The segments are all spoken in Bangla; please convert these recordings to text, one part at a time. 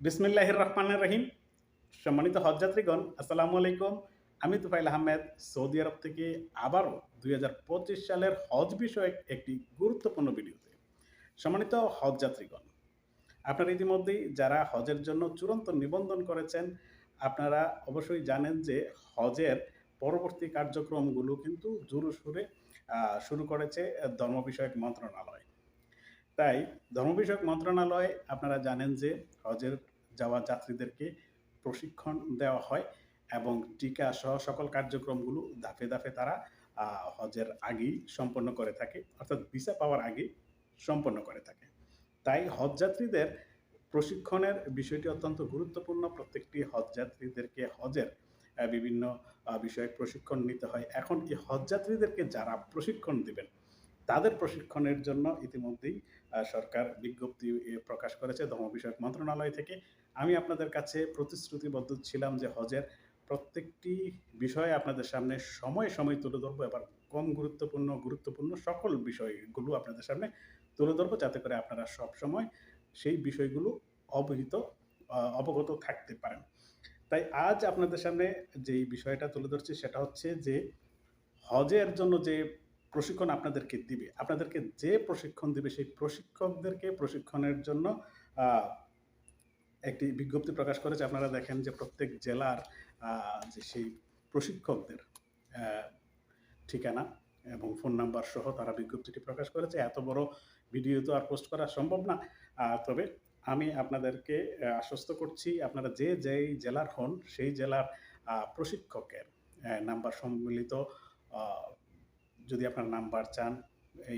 বিসমিল্লাহির রহমানির রহিম। সম্মানিত হজযাত্রীগণ আসসালামু আলাইকুম আমি তুফাইল আহমেদ, সৌদি আরব থেকে আবারও দুই হাজার পঁচিশ সালের হজ বিষয়ক একটি গুরুত্বপূর্ণ ভিডিওতে সম্মানিত হজযাত্রীগণ, আপনারা ইতিমধ্যেই যারা হজের জন্য চূড়ান্ত নিবন্ধন করেছেন, আপনারা অবশ্যই জানেন যে হজের পরবর্তী কার্যক্রমগুলো কিন্তু জোরো সুরে শুরু করেছে ধর্ম বিষয়ক মন্ত্রণালয়। তাই ধর্ম বিষয়ক মন্ত্রণালয় আপনারা জানেন যে হজের যাওয়া যাত্রীদেরকে প্রশিক্ষণ দেওয়া হয় এবং টিকা সহ সকল কার্যক্রমগুলো ধাপে ধাপে তারা হজের আগেই সম্পন্ন করে থাকে, অর্থাৎ ভিসা পাওয়ার আগেই সম্পন্ন করে থাকে। তাই হজযাত্রীদের প্রশিক্ষণের বিষয়টি অত্যন্ত গুরুত্বপূর্ণ। প্রত্যেকটি হজযাত্রীদেরকে হজের বিভিন্ন বিষয়ে প্রশিক্ষণ নিতে হয়। এখন এই হজযাত্রীদেরকে যারা প্রশিক্ষণ দিবেন, তাদের প্রশিক্ষণের জন্য ইতিমধ্যেই সরকার বিজ্ঞপ্তি প্রকাশ করেছে ধর্ম বিষয়ক মন্ত্রণালয় থেকে। আমি আপনাদের কাছে প্রতিশ্রুতিবদ্ধ ছিলাম যে হজের প্রত্যেকটি বিষয়ে আপনাদের সামনে সময় সময় তুলে ধরবো, এবার কম গুরুত্বপূর্ণ গুরুত্বপূর্ণ সকল বিষয়গুলো আপনাদের সামনে তুলে ধরবো, যাতে করে আপনারা সব সময় সেই বিষয়গুলো অবহিত অবগত থাকতে পারেন। তাই আজ আপনাদের সামনে যেই বিষয়টা তুলে ধরছি সেটা হচ্ছে যে হজের জন্য যে প্রশিক্ষণ আপনাদেরকে দিবে। আপনাদেরকে যে প্রশিক্ষণ দিবে, সেই প্রশিক্ষকদেরকে প্রশিক্ষণের জন্য একটি বিজ্ঞপ্তি প্রকাশ করেছে। আপনারা দেখেন যে প্রত্যেক জেলার যে সেই প্রশিক্ষকদের ঠিকানা এবং ফোন নাম্বার সহ তারা বিজ্ঞপ্তিটি প্রকাশ করেছে। এত বড় ভিডিও তো আর পোস্ট করা সম্ভব না। তবে আমি আপনাদেরকে আশ্বস্ত করছি, আপনারা যে যেই জেলার হন, সেই জেলার প্রশিক্ষকের নাম্বার সম্মিলিত যদি আপনার নাম্বার চান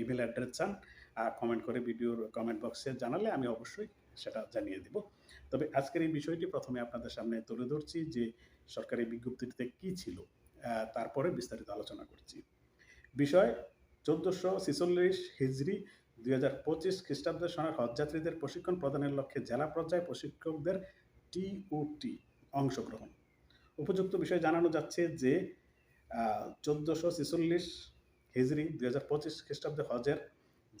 ইমেল অ্যাড্রেস চান কমেন্ট করে ভিডিওর কমেন্ট বক্সে জানালে আমি অবশ্যই সেটা জানিয়ে দিব। তবে আজকের এই বিষয়টি প্রথমে আপনাদের সামনে তুলে ধরছি যে সরকারি বিজ্ঞপ্তিতে কি ছিল তারপরে বিস্তারিত আলোচনা করছি। বিষয়, চোদ্দোশো ছিচল্লিশ হিজড়ি দুই হাজার পঁচিশ খ্রিস্টাব্দের সনের হজযাত্রীদের প্রশিক্ষণ প্রদানের লক্ষ্যে জেলা পর্যায়ে প্রশিক্ষকদের টিওটি অংশগ্রহণ। উপযুক্ত বিষয় জানানো যাচ্ছে যে চোদ্দোশো ছিচল্লিশ হিজড়ি দুই হাজার পঁচিশ খ্রিস্টাব্দে হজের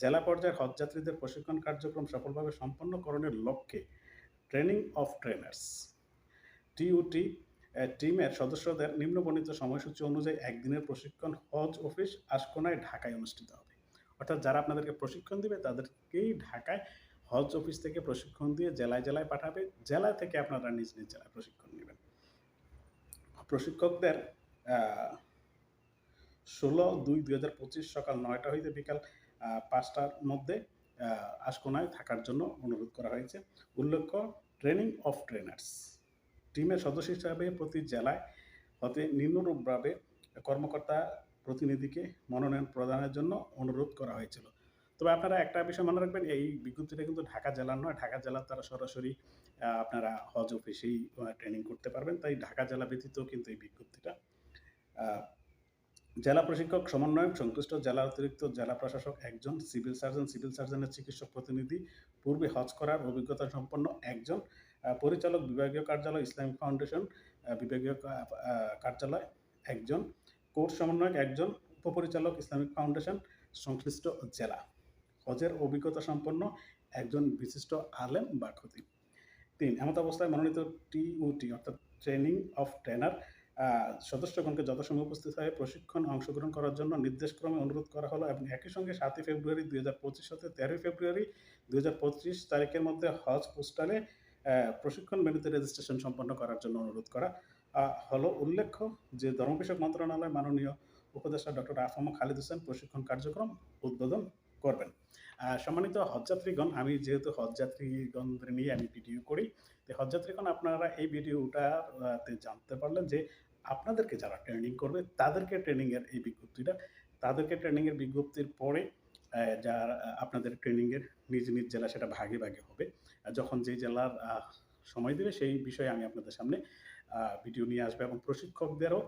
জেলা পর্যায়ের হজযাত্রীদের প্রশিক্ষণ কার্যক্রম সফলভাবে সম্পন্নকরণের লক্ষ্যে ট্রেনিং অফ ট্রেনার্স। টিউটি টিমের সদস্যদের নিম্নবর্ণিত সময়সূচি অনুযায়ী একদিনের প্রশিক্ষণ হজ অফিস আশকোনায় ঢাকায় অনুষ্ঠিত হবে। অর্থাৎ যারা আপনাদেরকে প্রশিক্ষণ দিবে তাদেরকেই ঢাকায় হজ অফিস থেকে প্রশিক্ষণ দিয়ে জেলায় জেলায় পাঠাবে। জেলা থেকে আপনারা নিজ নিজ জেলায় প্রশিক্ষণ নেবেন। প্রশিক্ষকদের ষোলো দুই দুই হাজার পঁচিশ সকাল নয়টা হইতে বিকাল পাঁচটার মধ্যে আশকোনায় থাকার জন্য অনুরোধ করা হয়েছে। উল্লেখ্য, ট্রেনিং অফ ট্রেনার্স। টিমের সদস্য হিসাবে প্রতি জেলায় হতে নিম্নরূপভাবে কর্মকর্তা প্রতিনিধিকে মনোনয়ন প্রদানের জন্য অনুরোধ করা হয়েছিল। তবে আপনারা একটা বিষয় মনে রাখবেন, এই বিজ্ঞপ্তিটা কিন্তু ঢাকা জেলার নয়। ঢাকা জেলার তারা সরাসরি আপনারা হজ অফিসেই ট্রেনিং করতে পারবেন। তাই ঢাকা জেলা ব্যতীত কিন্তু এই বিজ্ঞপ্তিটা জেলা প্রশিক্ষক, সমন্বয়ক, সংশ্লিষ্ট জেলা অতিরিক্ত জেলা প্রশাসক, একজন সিভিল সার্জন, সিভিল সার্জনের চিকিৎসক প্রতিনিধি, পূর্বে হজ করার অভিজ্ঞতা সম্পন্ন একজন পরিচালক বিভাগীয় কার্যালয়, ইসলামিক ফাউন্ডেশন বিভাগীয় কার্যালয় একজন কোর্স সমন্বয়ক একজন, উপপরিচালক, ইসলামিক ফাউন্ডেশন, সংশ্লিষ্ট জেলা। হজের অভিজ্ঞতা সম্পন্ন একজন বিশিষ্ট আলেম বা খতিব তিন, এমত অবস্থায় মনোনীত টিউটি অর্থাৎ ট্রেনিং অফ ট্রেনার সদস্যগণকে যথাসময় উপস্থিত হয়ে প্রশিক্ষণ অংশগ্রহণ করার জন্য নির্দেশক্রমে অনুরোধ করা হলো এবং একই সঙ্গে সাতই ফেব্রুয়ারি দুই হাজার পঁচিশ হতে তেরোই ফেব্রুয়ারি দুই হাজার পঁচিশ তারিখের মধ্যে হজ পোস্টালে প্রশিক্ষণ মেনুতে রেজিস্ট্রেশন সম্পন্ন করার জন্য অনুরোধ করা হলো উল্লেখ্য যে ধর্ম বিষয়ক মন্ত্রণালয় মাননীয় উপদেষ্টা ডক্টর আফম খালিদ হোসেন প্রশিক্ষণ কার্যক্রম উদ্বোধন করবেন। সম্মানিত হজযাত্রীগণ, আমি যেহেতু হজযাত্রীগণদের নিয়ে আমি ভিডিও করি, তো হজযাত্রীগণ, আপনারা এই ভিডিওটাতে জানতে পারলেন যে আপনাদেরকে যারা ট্রেনিং করবে, তাদেরকে ট্রেনিংয়ের এই বিজ্ঞপ্তিটা, তাদেরকে ট্রেনিংয়ের বিজ্ঞপ্তির পরে যার, আপনাদের ট্রেনিংয়ের নিজ নিজ জেলা সেটা ভাগে ভাগে হবে। যখন যেই জেলার সময় দেবে, সেই বিষয়ে আমি আপনাদের সামনে ভিডিও নিয়ে আসব। এবং প্রশিক্ষকদেরও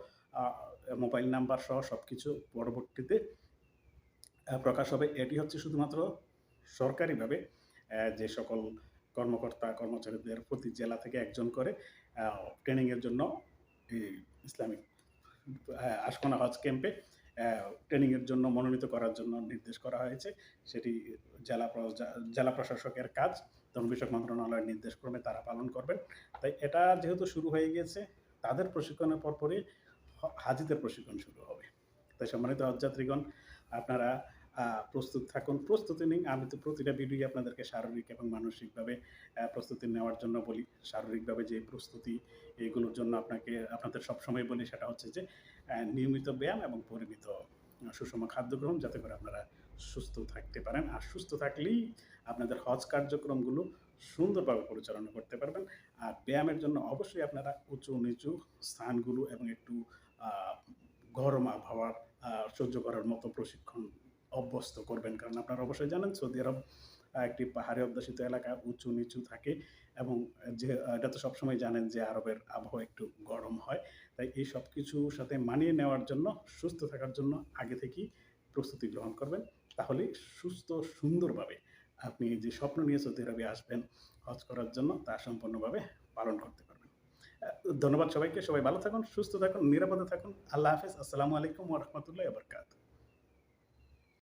মোবাইল নাম্বার সহ সব কিছু পরবর্তীতে প্রকাশ হবে। এটি হচ্ছে শুধুমাত্র সরকারিভাবে যে সকল কর্মকর্তা, কর্মচারীদের প্রতি জেলা থেকে একজন করে ট্রেনিংয়ের জন্য ইসলামিক আশকোনা হজ ক্যাম্পে ট্রেনিংয়ের জন্য মনোনীত করার জন্য নির্দেশ করা হয়েছে। সেটি জেলা জেলা প্রশাসকের কাজ। ধর্ম বিষয়ক মন্ত্রণালয়ের নির্দেশক্রমে তারা পালন করবেন। তাই এটা যেহেতু শুরু হয়ে গিয়েছে, তাদের প্রশিক্ষণের পরপরই হাজিদের প্রশিক্ষণ শুরু হবে। তাই সম্মানিত হজযাত্রীগণ, আপনারা প্রস্তুত থাকুন, প্রস্তুতি নিন। আমি তো প্রতিটা ভিডিওই আপনাদেরকে শারীরিক এবং মানসিকভাবে প্রস্তুতি নেওয়ার জন্য বলি। শারীরিকভাবে যে প্রস্তুতি, এগুলোর জন্য আপনাকে, আপনাদের সবসময় বলি সেটা হচ্ছে যে নিয়মিত ব্যায়াম এবং পরিমিত সুষম খাদ্য গ্রহণ যাতে করে আপনারা সুস্থ থাকতে পারেন। আর সুস্থ থাকলেই আপনাদের হজ কার্যক্রমগুলো সুন্দরভাবে পরিচালনা করতে পারবেন। আর ব্যায়ামের জন্য অবশ্যই আপনারা উঁচু, নিচু স্থানগুলো এবং একটু গরম আবহাওয়ার সহ্য করার মতো প্রশিক্ষণ অভ্যস্ত করবেন। কারণ আপনারা অবশ্যই জানেন সৌদি আরব একটি পাহাড়ি অধ্যুষিত এলাকা, উঁচু নিচু থাকে এবং যে এটা তো সবসময় জানেন যে আরবের আবহাওয়া একটু গরম হয়। তাই এই সব কিছুর সাথে মানিয়ে নেওয়ার জন্য, সুস্থ থাকার জন্য আগে থেকেই প্রস্তুতি গ্রহণ করবেন। তাহলে সুস্থ, সুন্দরভাবে আপনি যে স্বপ্ন নিয়ে সৌদি আরবে আসবেন, হজ করার জন্য তা সম্পূর্ণভাবে পালন করতে পারবেন। ধন্যবাদ সবাইকে। সবাই ভালো থাকুন, সুস্থ থাকুন, নিরাপদে থাকুন। আল্লাহ হাফেজ। আসসালামু আলাইকুম ওরহমতুল্লাহ বরকাত